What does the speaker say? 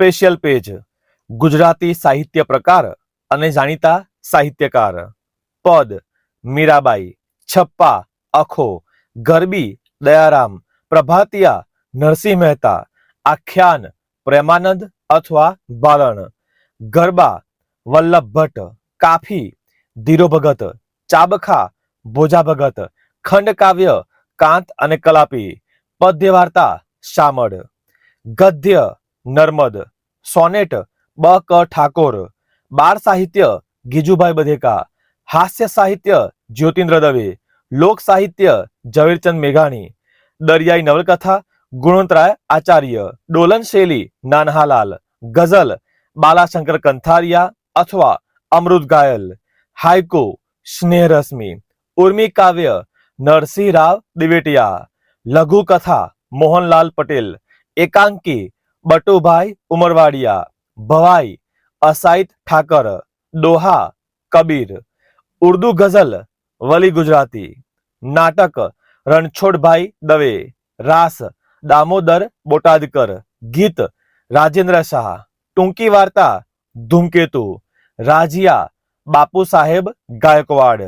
special page Gujarati સાહિત્ય પ્રકાર અને જાણીતા સાહિત્યકાર પદ મીરાબાઈ છપ્પા અખો ગરબી દયારામ પ્રભાતિયા નરસિંહ મહેતા આખ્યાન પ્રેમાનંદ અથવા બાલણ ગરબા વલ્લભ ભટ્ટ કાફી ધીરો ભગત ચાબખા ભોજા ભગત ખંડકાવ્ય કાંત અને કલાપી પદ્ય વાર્તા શામળ ગદ્ય નર્મદ સોનેટ બ ક ઠાકોર બાળ સાહિત્ય ગીજુભાઈ બધેકા હાસ્ય સાહિત્ય જ્યોતિન્દ્ર દવે લોક સાહિત્ય ઝવેરચંદ મેઘાણી દરિયાઈ નવલકથા ગુણવંતરાય આચાર્ય ડોલન શૈલી નાનહાલાલ ગઝલ બાલાશંકર કંથારિયા અથવા અમૃત ગાયલ હાઇકો સ્નેહ રશ્મિ ઉર્મી કાવ્ય નરસિંહ રાવ દિવેટિયા લઘુ કથા મોહનલાલ પટેલ એકાંકી બટુભાઈ ઉમરવાડિયા ભવાઈ અસાઈત ઠાકર દોહા કબીર ઉર્દુ ગઝલ વલી ગુજરાતી નાટક રણછોડભાઈ દવે રાસ દામોદર બોટાદકર ગીત રાજેન્દ્ર શાહ ટૂંકી વાર્તા ધૂમકેતુ રાજિયા બાપુ સાહેબ ગાયકવાડ